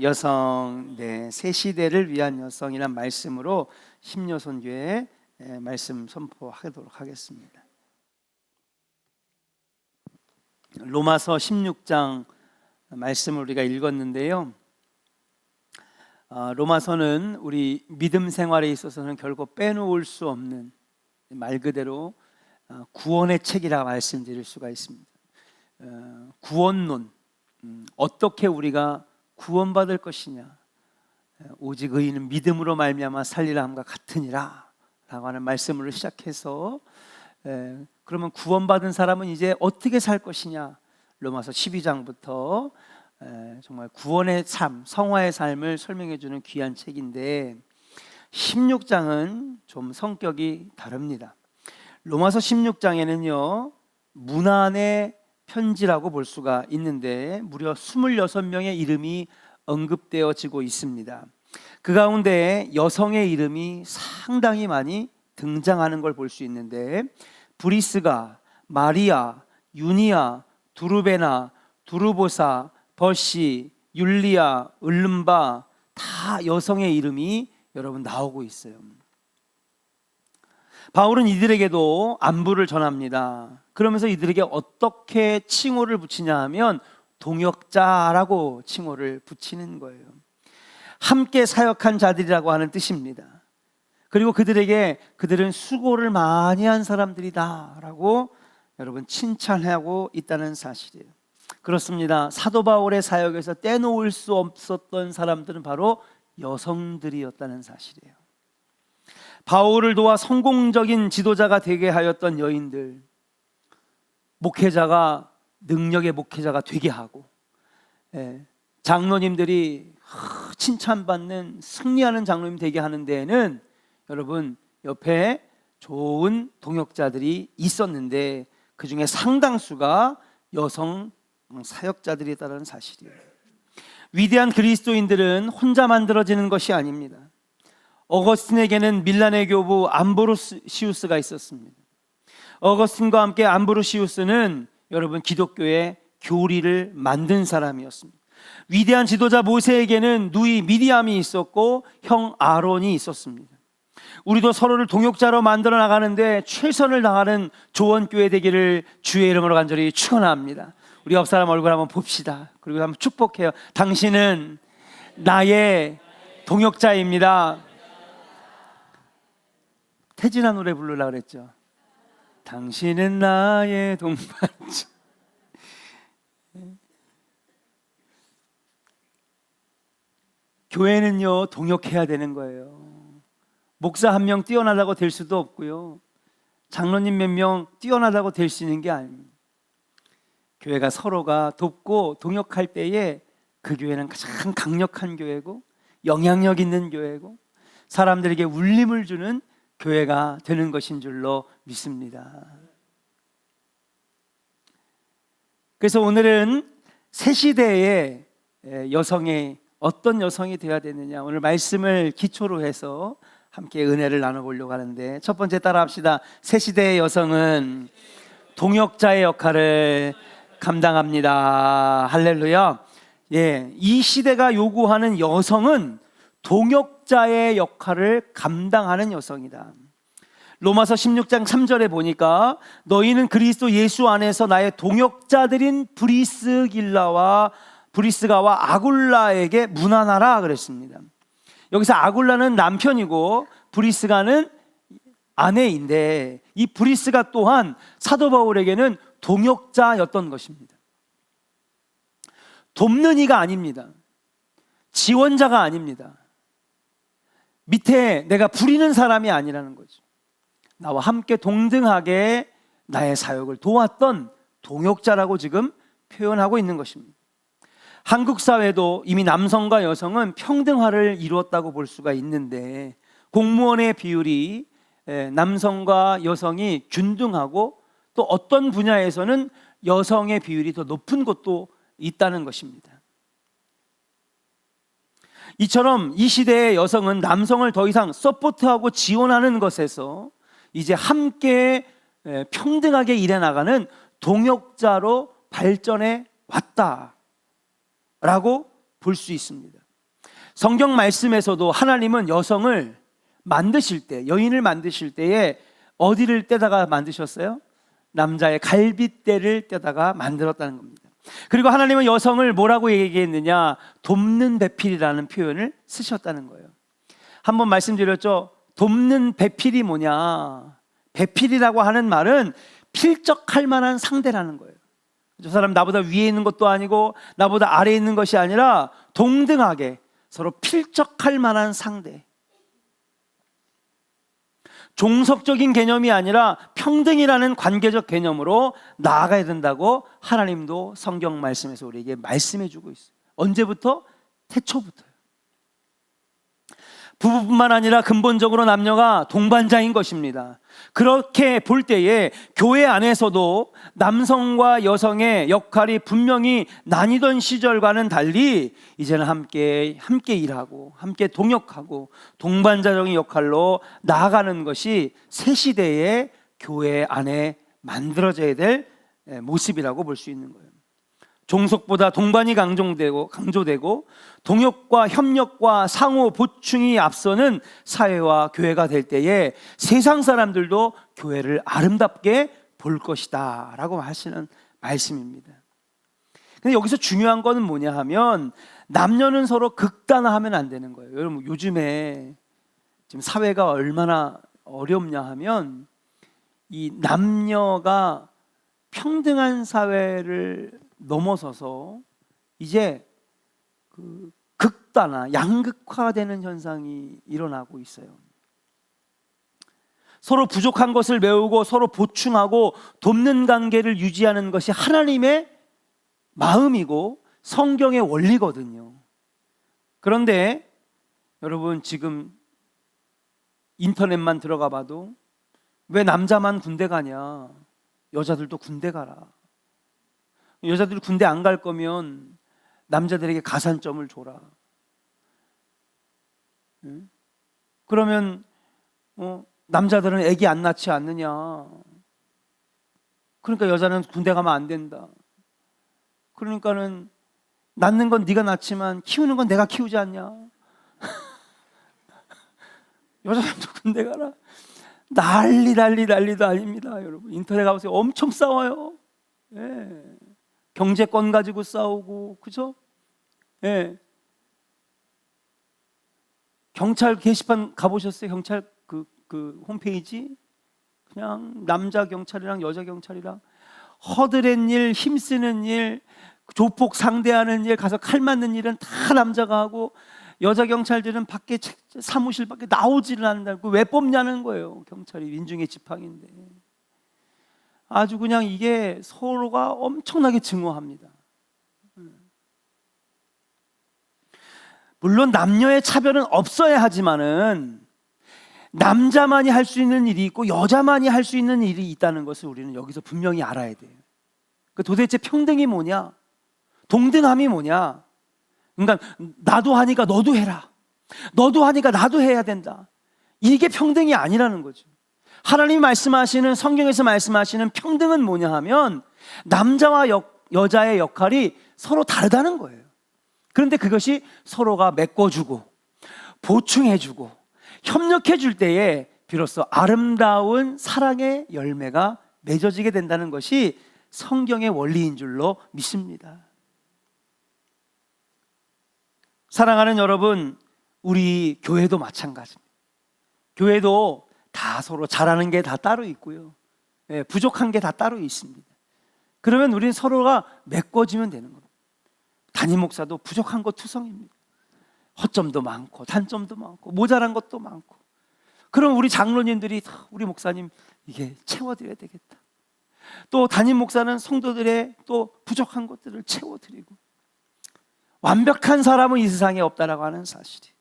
여성, 네, 새 시대를 위한 여성이란 말씀으로 심여선교회 에, 말씀 선포하도록 하겠습니다. 로마서 16장 말씀을 우리가 읽었는데요. 어, 로마서는 우리 믿음 생활에 있어서는 결국 빼놓을 수 없는 말 그대로 어, 구원의 책이라 말씀드릴 수가 있습니다. 어, 구원론 음, 어떻게 우리가 구원받을 것이냐 에, 오직 의인은 믿음으로 말미암아 살리라 함과 같으니라 라고 하는 말씀으로 시작해서 에, 그러면 구원받은 사람은 이제 어떻게 살 것이냐 로마서 12장부터 에, 정말 구원의 삶, 성화의 삶을 설명해 주는 귀한 책인데 16장은 좀 성격이 다릅니다. 로마서 16장에는요. 문안의 편지라고 볼 수가 있는데 무려 26명의 이름이 언급되어지고 있습니다. 그 가운데 여성의 이름이 상당히 많이 등장하는 걸 볼 수 있는데 브리스가, 마리아, 유니아, 두루베나, 두루보사, 버시, 율리아, 을름바 다 여성의 이름이 여러분 나오고 있어요. 바울은 이들에게도 안부를 전합니다. 그러면서 이들에게 어떻게 칭호를 붙이냐 하면 동역자라고 칭호를 붙이는 거예요. 함께 사역한 자들이라고 하는 뜻입니다. 그리고 그들에게 그들은 수고를 많이 한 사람들이다라고 여러분 칭찬하고 있다는 사실이에요. 그렇습니다. 사도 바울의 사역에서 떼놓을 수 없었던 사람들은 바로 여성들이었다는 사실이에요. 바울을 도와 성공적인 지도자가 되게 하였던 여인들, 목회자가 능력의 목회자가 되게 하고, 예, 장로님들이 칭찬받는 승리하는 장로님 되게 하는 데에는 여러분 옆에 좋은 동역자들이 있었는데 그 중에 상당수가 여성 사역자들이다라는 사실이에요. 위대한 그리스도인들은 혼자 만들어지는 것이 아닙니다. 어거스틴에게는 밀란의 교부 암브로시우스가 있었습니다. 어거스틴과 함께 암브로시우스는 여러분 기독교의 교리를 만든 사람이었습니다. 위대한 지도자 모세에게는 누이 미디암이 있었고 형 아론이 있었습니다. 우리도 서로를 동역자로 만들어 나가는데 최선을 다하는 조언교회 되기를 주의 이름으로 간절히 축원합니다. 우리 옆 사람 얼굴 한번 봅시다. 그리고 한번 축복해요. 당신은 나의 동역자입니다. 태진아 노래 부르라 그랬죠. 당신은 나의 동반자. 교회는요 동역해야 되는 거예요. 목사 한 명 뛰어나다고 될 수도 없고요. 장로님 몇 명 뛰어나다고 될 수 있는 게 아닙니다. 교회가 서로가 돕고 동역할 때에 그 교회는 가장 강력한 교회고 영향력 있는 교회고 사람들에게 울림을 주는 교회가 되는 것인 줄로 믿습니다. 그래서 오늘은 새 시대의 여성의 어떤 여성이 되어야 되느냐 오늘 말씀을 기초로 해서 함께 은혜를 나눠보려고 하는데 첫 번째 따라합시다. 새 시대의 여성은 동역자의 역할을 감당합니다. 할렐루야. 예, 이 시대가 요구하는 여성은 동역 자의 역할을 감당하는 여성이다. 로마서 16장 3절에 보니까 너희는 그리스도 예수 안에서 나의 동역자들인 브리스길라와 브리스가와 아굴라에게 문안하라 그랬습니다. 여기서 아굴라는 남편이고 브리스가는 아내인데 이 브리스가 또한 사도 바울에게는 동역자였던 것입니다. 돕는 이가 아닙니다. 지원자가 아닙니다. 밑에 내가 부리는 사람이 아니라는 거죠. 나와 함께 동등하게 나의 사역을 도왔던 동역자라고 지금 표현하고 있는 것입니다. 한국 사회도 이미 남성과 여성은 평등화를 이루었다고 볼 수가 있는데 공무원의 비율이 남성과 여성이 균등하고 또 어떤 분야에서는 여성의 비율이 더 높은 곳도 있다는 것입니다. 이처럼 이 시대의 여성은 남성을 더 이상 서포트하고 지원하는 것에서 이제 함께 평등하게 일해 나가는 동역자로 발전해 왔다. 라고 볼 수 있습니다. 성경 말씀에서도 하나님은 여성을 만드실 때, 여인을 만드실 때에 어디를 떼다가 만드셨어요? 남자의 갈빗대를 떼다가 만들었다는 겁니다. 그리고 하나님은 여성을 뭐라고 얘기했느냐? 돕는 배필이라는 표현을 쓰셨다는 거예요. 한번 말씀드렸죠. 돕는 배필이 뭐냐? 배필이라고 하는 말은 필적할 만한 상대라는 거예요. 저 사람 나보다 위에 있는 것도 아니고 나보다 아래에 있는 것이 아니라 동등하게 서로 필적할 만한 상대. 종속적인 개념이 아니라 평등이라는 관계적 개념으로 나아가야 된다고 하나님도 성경 말씀에서 우리에게 말씀해 주고 있어요. 언제부터? 태초부터요. 부부뿐만 아니라 근본적으로 남녀가 동반자인 것입니다. 그렇게 볼 때에 교회 안에서도 남성과 여성의 역할이 분명히 나뉘던 시절과는 달리 이제는 함께 함께 일하고 함께 동역하고 동반자적인 역할로 나아가는 것이 새 시대의 교회 안에 만들어져야 될 모습이라고 볼 수 있는 거예요. 종속보다 동반이 강조되고 강조되고 동역과 협력과 상호 보충이 앞서는 사회와 교회가 될 때에 세상 사람들도 교회를 아름답게 볼 것이다 라고 하시는 말씀입니다. 근데 여기서 중요한 거는 뭐냐 하면 남녀는 서로 극단화하면 안 되는 거예요. 여러분 요즘에 지금 사회가 얼마나 어렵냐 하면 이 남녀가 평등한 사회를 넘어서서 이제 그 극단화, 양극화되는 현상이 일어나고 있어요. 서로 부족한 것을 메우고 서로 보충하고 돕는 관계를 유지하는 것이 하나님의 마음이고 성경의 원리거든요. 그런데 여러분 지금 인터넷만 들어가 봐도 왜 남자만 군대 가냐? 여자들도 군대 가라. 여자들이 군대 안 갈 거면 남자들에게 가산점을 줘라. 그러면 어, 남자들은 애기 안 낳지 않느냐? 그러니까 여자는 군대 가면 안 된다. 그러니까는 낳는 건 네가 낳지만 키우는 건 내가 키우지 않냐? 여자들도 군대 가라. 난리 난리 난리도 아닙니다, 여러분. 인터넷 가보세요. 엄청 싸워요. 예. 경제권 가지고 싸우고 그죠? 예. 경찰 게시판 가보셨어요? 경찰 그, 그 홈페이지? 그냥 남자 경찰이랑 여자 경찰이랑 허드렛 일, 힘쓰는 일, 조폭 상대하는 일, 가서 칼 맞는 일은 다 남자가 하고 여자 경찰들은 밖에 사무실 밖에 나오지를 않는다고 왜 뽑냐는 거예요. 경찰이 민중의 지팡인데. 아주 그냥 이게 서로가 엄청나게 증오합니다. 물론 남녀의 차별은 없어야 하지만은 남자만이 할 수 있는 일이 있고 여자만이 할 수 있는 일이 있다는 것을 우리는 여기서 분명히 알아야 돼요. 그 도대체 평등이 뭐냐? 동등함이 뭐냐? 그러니까 나도 하니까 너도 해라. 너도 하니까 나도 해야 된다. 이게 평등이 아니라는 거죠. 하나님이 말씀하시는 성경에서 말씀하시는 평등은 뭐냐 하면 남자와 여, 여자의 역할이 서로 다르다는 거예요. 그런데 그것이 서로가 메꿔주고 보충해주고 협력해줄 때에 비로소 아름다운 사랑의 열매가 맺어지게 된다는 것이 성경의 원리인 줄로 믿습니다. 사랑하는 여러분, 우리 교회도 마찬가지입니다. 교회도 다 서로 잘하는 게 다 따로 있고요. 예, 부족한 게 다 따로 있습니다. 그러면 우리는 서로가 메꿔지면 되는 겁니다. 담임 목사도 부족한 것 투성입니다. 허점도 많고 단점도 많고 모자란 것도 많고. 그럼 우리 장로님들이 우리 목사님 이게 채워드려야 되겠다. 또 담임 목사는 성도들의 또 부족한 것들을 채워드리고 완벽한 사람은 이 세상에 없다라고 하는 사실이.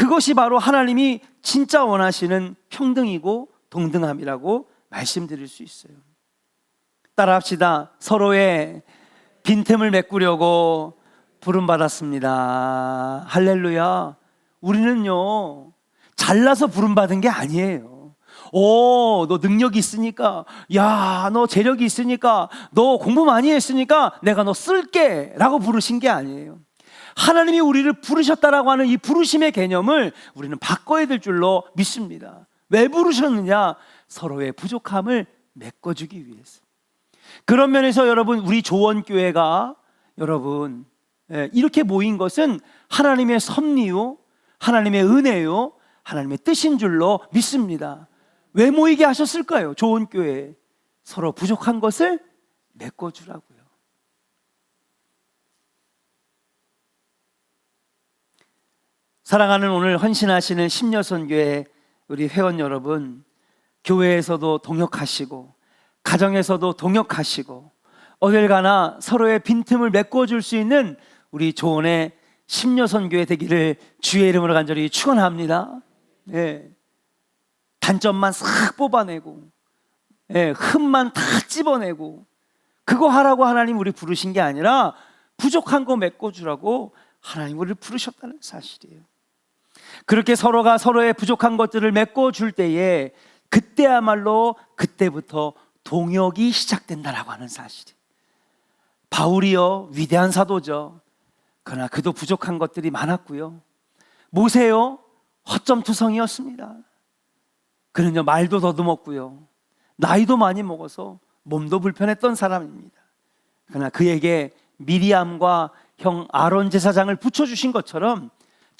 그것이 바로 하나님이 진짜 원하시는 평등이고 동등함이라고 말씀드릴 수 있어요. 따라 합시다. 서로의 빈틈을 메꾸려고 부름받았습니다. 할렐루야. 우리는요, 잘나서 부름받은 게 아니에요. 오, 너 능력이 있으니까, 야, 너 재력이 있으니까, 너 공부 많이 했으니까 내가 너 쓸게. 라고 부르신 게 아니에요. 하나님이 우리를 부르셨다라고 하는 이 부르심의 개념을 우리는 바꿔야 될 줄로 믿습니다. 왜 부르셨느냐? 서로의 부족함을 메꿔주기 위해서. 그런 면에서 여러분 우리 조원교회가 여러분 예, 이렇게 모인 것은 하나님의 섭리요, 하나님의 은혜요, 하나님의 뜻인 줄로 믿습니다. 왜 모이게 하셨을까요? 조원교회 서로 부족한 것을 메꿔주라고요. 사랑하는 오늘 헌신하시는 심려선교회 우리 회원 여러분, 교회에서도 동역하시고 가정에서도 동역하시고 어딜 가나 서로의 빈틈을 메꿔줄 수 있는 우리 조원의 심려선교회 되기를 주의 이름으로 간절히 축원합니다. 예. 단점만 싹 뽑아내고 예, 흠만 다 집어내고 그거 하라고 하나님 우리 부르신 게 아니라 부족한 거 메꿔주라고 하나님 우리를 부르셨다는 사실이에요. 그렇게 서로가 서로의 부족한 것들을 메꿔줄 때에 그때야말로 그때부터 동역이 시작된다라고 하는 사실이. 바울이요 위대한 사도죠. 그러나 그도 부족한 것들이 많았고요. 모세요 허점투성이었습니다. 그는요 말도 더듬었고요. 나이도 많이 먹어서 몸도 불편했던 사람입니다. 그러나 그에게 미리암과 형 아론 제사장을 붙여주신 것처럼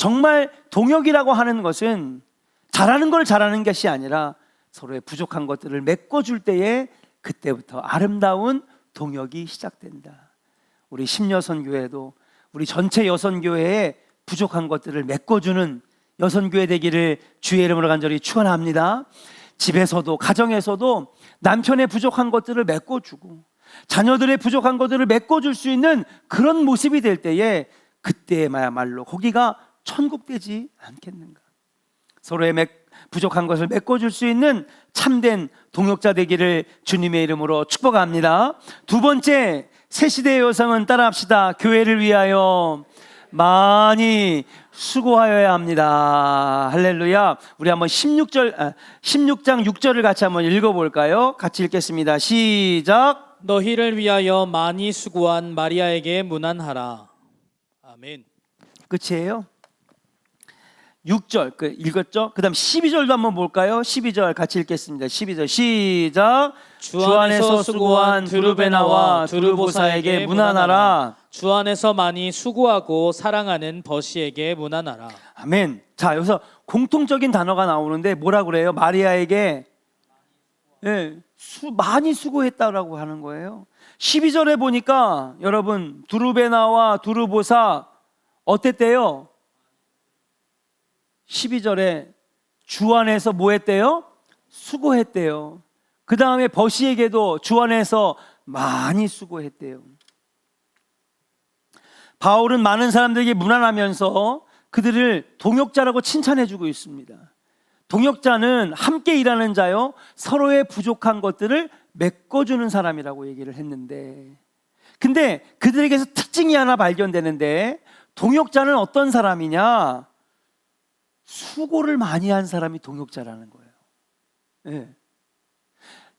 정말 동역이라고 하는 것은 잘하는 걸 잘하는 것이 아니라 서로의 부족한 것들을 메꿔줄 때에 그때부터 아름다운 동역이 시작된다. 우리 심여선 교회도 우리 전체 여선 교회에 부족한 것들을 메꿔주는 여선 교회 되기를 주의 이름으로 간절히 축원합니다. 집에서도 가정에서도 남편의 부족한 것들을 메꿔주고 자녀들의 부족한 것들을 메꿔줄 수 있는 그런 모습이 될 때에 그때야말로 거기가 천국 되지 않겠는가? 서로의 맥, 부족한 것을 메꿔줄 수 있는 참된 동역자 되기를 주님의 이름으로 축복합니다. 두 번째 새 시대의 여성은 따라합시다. 교회를 위하여 많이 수고하여야 합니다. 할렐루야. 우리 한번 16절 아, 16장 6절을 같이 한번 읽어 볼까요? 같이 읽겠습니다. 시작. 너희를 위하여 많이 수고한 마리아에게 문안하라. 아멘. 끝이에요. 6절 그 읽었죠? 그다음 12절도 한번 볼까요? 12절 같이 읽겠습니다. 12절 시작. 주 안에서 수고한 두루베나와 두루보사에게 문안하라. 주 안에서 많이 수고하고 사랑하는 버시에게 문안하라. 아멘. 자, 여기서 공통적인 단어가 나오는데 뭐라 그래요? 마리아에게 예, 수, 많이 수고했다라고 하는 거예요. 12절에 보니까 여러분 두루베나와 두루보사 어땠대요? 12절에 주 안에서 뭐 했대요? 수고했대요. 그 다음에 버시에게도 주 안에서 많이 수고했대요. 바울은 많은 사람들에게 무난하면서 그들을 동역자라고 칭찬해주고 있습니다. 동역자는 함께 일하는 자요, 서로의 부족한 것들을 메꿔주는 사람이라고 얘기를 했는데, 근데 그들에게서 특징이 하나 발견되는데, 동역자는 어떤 사람이냐? 수고를 많이 한 사람이 동역자라는 거예요. 네.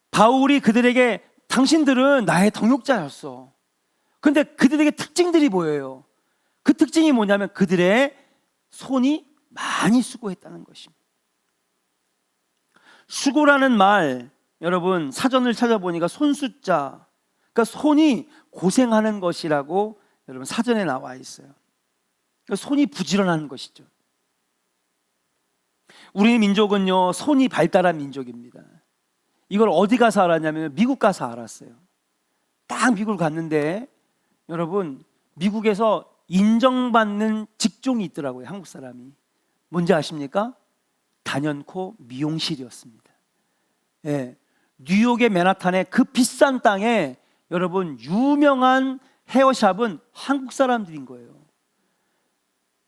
바울이 그들에게 당신들은 나의 동역자였어. 근데 그들에게 특징들이 보여요. 그 특징이 뭐냐면 그들의 손이 많이 수고했다는 것입니다. 수고라는 말, 여러분 사전을 찾아보니까 손숫자, 그러니까 손이 고생하는 것이라고 여러분 사전에 나와 있어요. 그러니까 손이 부지런한 것이죠. 우리 민족은요 손이 발달한 민족입니다. 이걸 어디 가서 알았냐면 미국 가서 알았어요. 딱 미국을 갔는데 여러분 미국에서 인정받는 직종이 있더라고요 한국 사람이 뭔지 아십니까? 단연코 미용실이었습니다. 예, 뉴욕의 맨하탄의 그 비싼 땅에 여러분 유명한 헤어샵은 한국 사람들인 거예요.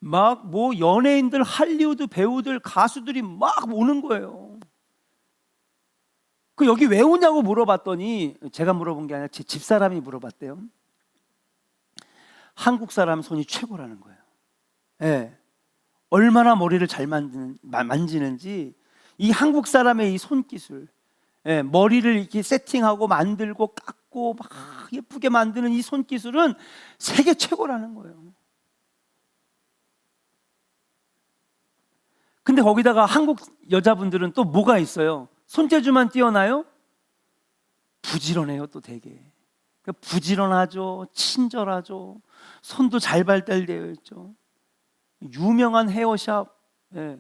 막 뭐 연예인들, 할리우드 배우들, 가수들이 막 오는 거예요. 그 여기 왜 오냐고 물어봤더니 제가 물어본 게 아니라 제 집사람이 물어봤대요. 한국 사람 손이 최고라는 거예요. 예. 얼마나 머리를 잘 만드는, 만지는지 이 한국 사람의 이 손기술, 예, 머리를 이렇게 세팅하고 만들고 깎고 막 예쁘게 만드는 이 손기술은 세계 최고라는 거예요. 근데 거기다가 한국 여자분들은 또 뭐가 있어요? 손재주만 뛰어나요? 부지런해요, 또 되게. 그러니까 부지런하죠, 친절하죠, 손도 잘 발달되어 있죠. 유명한 헤어샵. 예.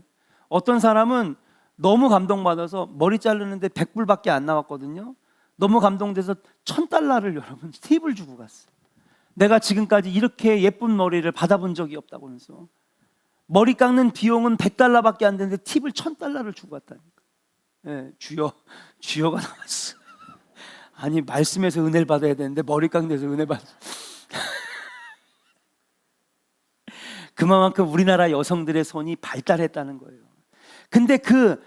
어떤 사람은 너무 감동받아서 머리 자르는데 100불밖에 안 나왔거든요. 너무 감동돼서 천 달러를 여러분 팁을 주고 갔어요. 내가 지금까지 이렇게 예쁜 머리를 받아본 적이 없다고 하면서 머리 깎는 비용은 100달러밖에 안 되는데 팁을 천 달러를 주고 갔다니까. 예, 주여, 주여가 나왔어. 아니 말씀에서 은혜를 받아야 되는데 머리 깎는 데서 은혜 받. 그만큼 우리나라 여성들의 손이 발달했다는 거예요. 근데 그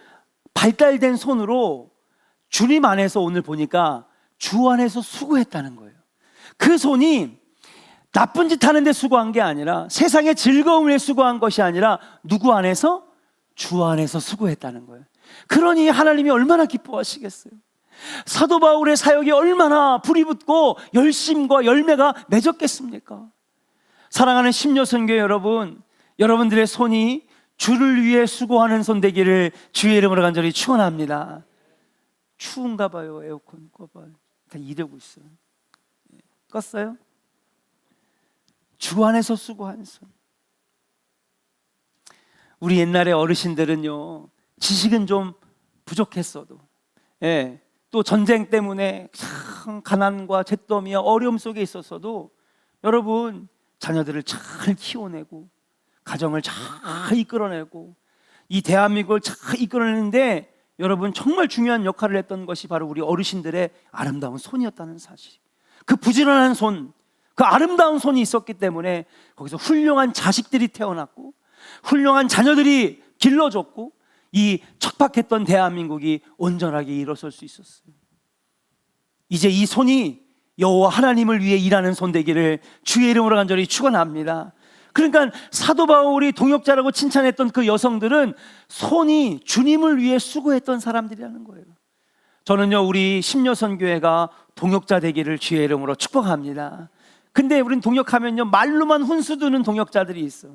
발달된 손으로 주님 안에서 오늘 보니까 주 안에서 수고했다는 거예요. 그 손이 나쁜 짓 하는데 수고한 게 아니라 세상의 즐거움을 위해 수고한 것이 아니라 누구 안에서 주 안에서 수고했다는 거예요. 그러니 하나님이 얼마나 기뻐하시겠어요. 사도 바울의 사역이 얼마나 불이 붙고 열심과 열매가 맺었겠습니까? 사랑하는 심려선교 여러분, 여러분들의 손이 주를 위해 수고하는 손 되기를 주의 이름으로 간절히 축원합니다. 추운가 봐요. 에어컨 꺼봐요. 다 이러고 있어요. 예. 껐어요? 주 안에서 수고한 손. 우리 옛날에 어르신들은요 지식은 좀 부족했어도, 예, 또 전쟁 때문에 참 가난과 잿더미와 어려움 속에 있었어도 여러분 자녀들을 잘 키워내고 가정을 잘 이끌어내고 이 대한민국을 잘 이끌어내는데 여러분 정말 중요한 역할을 했던 것이 바로 우리 어르신들의 아름다운 손이었다는 사실. 그 부지런한 손, 그 아름다운 손이 있었기 때문에 거기서 훌륭한 자식들이 태어났고 훌륭한 자녀들이 길러졌고 이 척박했던 대한민국이 온전하게 일어설 수 있었어요. 이제 이 손이 여호와 하나님을 위해 일하는 손 되기를 주의 이름으로 간절히 축원합니다. 그러니까 사도 바울이 동역자라고 칭찬했던 그 여성들은 손이 주님을 위해 수고했던 사람들이라는 거예요. 저는요 우리 심려선 교회가 동역자 되기를 주의 이름으로 축복합니다. 근데 우린 동역하면요 말로만 훈수 두는 동역자들이 있어.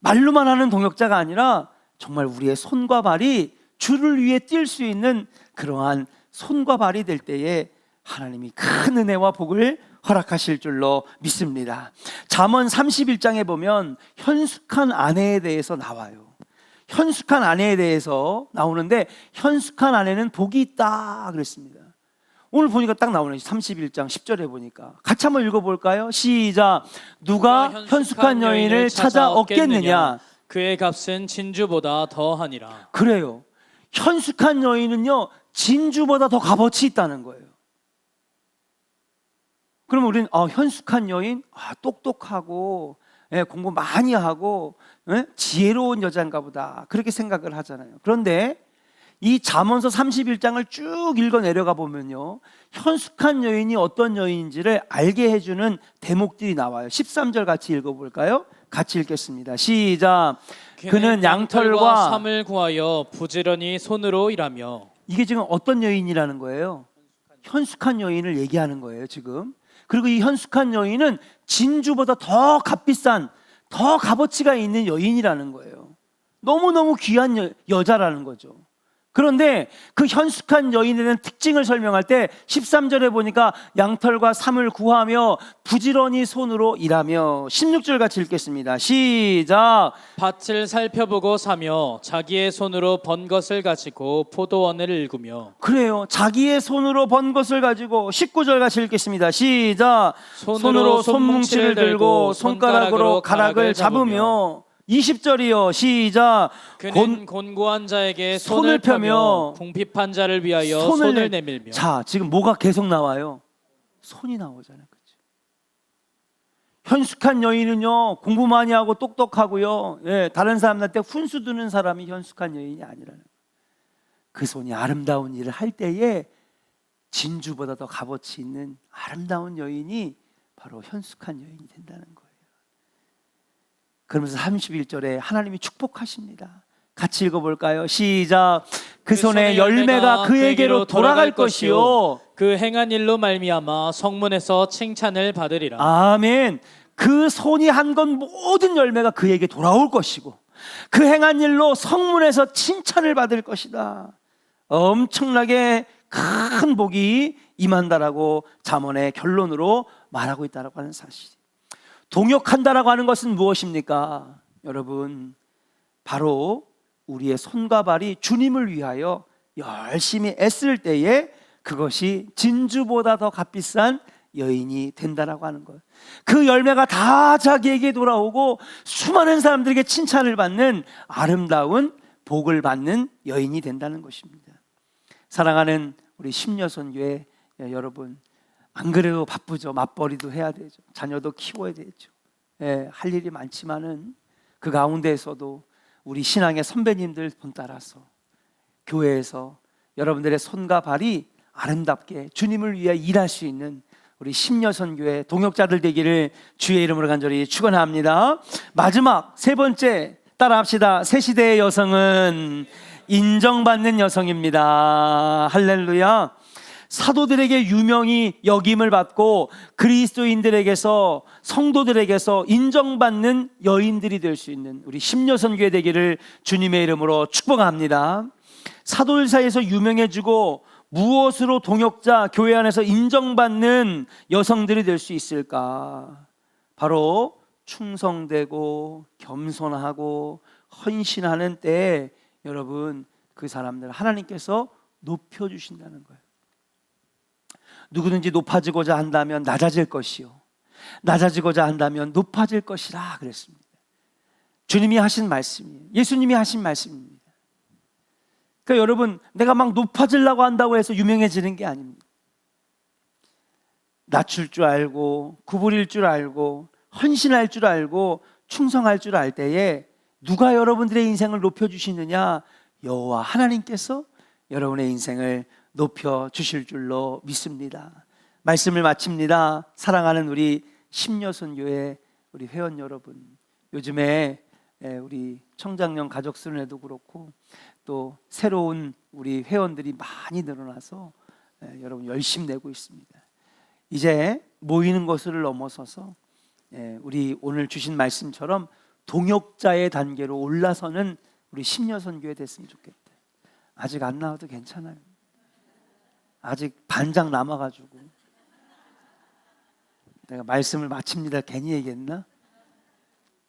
말로만 하는 동역자가 아니라 정말 우리의 손과 발이 주를 위해 뛸 수 있는 그러한 손과 발이 될 때에 하나님이 큰 은혜와 복을 허락하실 줄로 믿습니다. 잠언 31장에 보면 현숙한 아내에 대해서 나와요. 현숙한 아내에 대해서 나오는데 현숙한 아내는 복이 있다 그랬습니다. 오늘 보니까 딱 나오네. 31장 10절에 보니까. 같이 한번 읽어 볼까요? 시작. 누가 현숙한 여인을 찾아 얻겠느냐? 그의 값은 진주보다 더하니라. 그래요. 현숙한 여인은요, 진주보다 더 값어치 있다는 거예요. 그러면 우리는 아, 현숙한 여인, 아, 똑똑하고 예, 공부 많이 하고 예, 지혜로운 여자인가 보다 그렇게 생각을 하잖아요. 그런데 이 잠언서 31장을 쭉 읽어 내려가 보면요. 현숙한 여인이 어떤 여인인지를 알게 해 주는 대목들이 나와요. 13절 같이 읽어 볼까요? 같이 읽겠습니다. 시작. 그는 양털과 삼을 구하여 부지런히 손으로 일하며 이게 지금 어떤 여인이라는 거예요? 현숙한 여인을 얘기하는 거예요, 지금. 그리고 이 현숙한 여인은 진주보다 더 값비싼, 더 값어치가 있는 여인이라는 거예요. 너무너무 귀한 여, 여자라는 거죠. 그런데 그 현숙한 여인에 대한 특징을 설명할 때 13절에 보니까 양털과 삼을 구하며 부지런히 손으로 일하며 16절 같이 읽겠습니다. 시작. 밭을 살펴보고 사며 자기의 손으로 번 것을 가지고 포도원을 일구며 그래요. 자기의 손으로 번 것을 가지고 19절 같이 읽겠습니다. 시작. 손으로 손뭉치를 들고 손가락으로 가락을 잡으며 20절이요. 시작. 그는 곤 고한 자에게 손을 손을 펴며 펴며 궁핍한 자를 위하여 손을, 내- 내밀며 자, 지금 뭐가 계속 나와요? 손이 나오잖아요. 그렇죠? 현숙한 여인은요 공부 많이 하고 똑똑하고요. 예, 다른 사람한테 훈수 두는 사람이 현숙한 여인이 아니라는 거예요. 그 손이 아름다운 일을 할 때에 진주보다 더 값어치 있는 아름다운 여인이 바로 현숙한 여인이 된다는 거예요. 그러면서 31절에 하나님이 축복하십니다. 같이 읽어볼까요? 시작. 그 손에 열매가 그에게로 돌아갈 것이요. 그 행한 일로 말미암아 성문에서 칭찬을 받으리라. 아멘. 그 손이 한 건 모든 열매가 그에게 돌아올 것이고 그 행한 일로 성문에서 칭찬을 받을 것이다. 엄청나게 큰 복이 임한다라고 잠언의 결론으로 말하고 있다라고 하는 사실. 동역한다라고 하는 것은 무엇입니까? 여러분, 바로 우리의 손과 발이 주님을 위하여 열심히 애쓸 때에 그것이 진주보다 더 값비싼 여인이 된다라고 하는 것. 그 열매가 다 자기에게 돌아오고 수많은 사람들에게 칭찬을 받는 아름다운 복을 받는 여인이 된다는 것입니다. 사랑하는 우리 심여선교회 여러분, 안 그래도 바쁘죠. 맞벌이도 해야 되죠. 자녀도 키워야 되죠. 예, 할 일이 많지만은 그 가운데에서도 우리 신앙의 선배님들 본 따라서 교회에서 여러분들의 손과 발이 아름답게 주님을 위해 일할 수 있는 우리 심여선교회 동역자들 되기를 주의 이름으로 간절히 축원합니다. 마지막 세 번째 따라합시다. 새 시대의 여성은 인정받는 여성입니다. 할렐루야. 사도들에게 유명히 여김을 받고 그리스도인들에게서 성도들에게서 인정받는 여인들이 될 수 있는 우리 심여선교회 되기를 주님의 이름으로 축복합니다. 사도들 사이에서 유명해지고 무엇으로 동역자 교회 안에서 인정받는 여성들이 될 수 있을까? 바로 충성되고 겸손하고 헌신하는 때에 여러분 그 사람들 하나님께서 높여 주신다는 거예요. 누구든지 높아지고자 한다면 낮아질 것이요. 낮아지고자 한다면 높아질 것이라 그랬습니다. 주님이 하신 말씀이에요. 예수님이 하신 말씀입니다. 그러니까 여러분, 내가 막 높아지려고 한다고 해서 유명해지는 게 아닙니다. 낮출 줄 알고, 구부릴 줄 알고, 헌신할 줄 알고, 충성할 줄 알 때에 누가 여러분들의 인생을 높여주시느냐? 여호와 하나님께서 여러분의 인생을 높여 주실 줄로 믿습니다. 말씀을 마칩니다. 사랑하는 우리 심여선교회 우리 회원 여러분, 요즘에 예, 우리 청장년 가족 수련회도 그렇고 또 새로운 우리 회원들이 많이 늘어나서 예, 여러분 열심 내고 있습니다. 이제 모이는 것을 넘어서서 예, 우리 오늘 주신 말씀처럼 동역자의 단계로 올라서는 우리 심여선교회 됐으면 좋겠다. 아직 안 나와도 괜찮아요. 아직 반장 남아가지고 내가 말씀을 마칩니다. 괜히 얘기했나?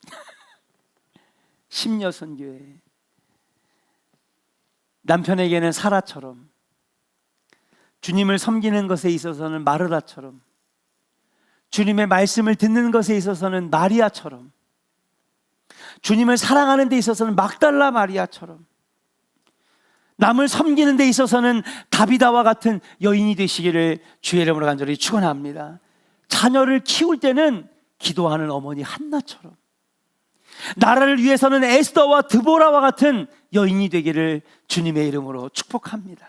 심여선교회 남편에게는 사라처럼 주님을 섬기는 것에 있어서는 마르다처럼 주님의 말씀을 듣는 것에 있어서는 마리아처럼 주님을 사랑하는 데 있어서는 막달라 마리아처럼 남을 섬기는 데 있어서는 다비다와 같은 여인이 되시기를 주의 이름으로 간절히 축원합니다. 자녀를 키울 때는 기도하는 어머니 한나처럼 나라를 위해서는 에스더와 드보라와 같은 여인이 되기를 주님의 이름으로 축복합니다.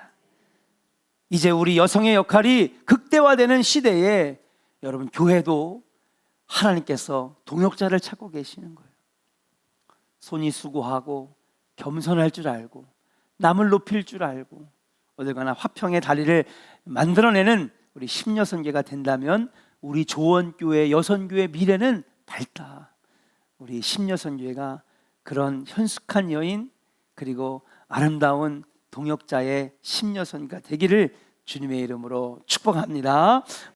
이제 우리 여성의 역할이 극대화되는 시대에 여러분 교회도 하나님께서 동역자를 찾고 계시는 거예요. 손이 수고하고 겸손할 줄 알고 남을 높일 줄 알고 어딜 가나 화평의 다리를 만들어내는 우리 심여선계가 된다면 우리 조원교회 여선교회 미래는 밝다. 우리 심여선교회가 그런 현숙한 여인 그리고 아름다운 동역자의 심여선가 되기를 주님의 이름으로 축복합니다.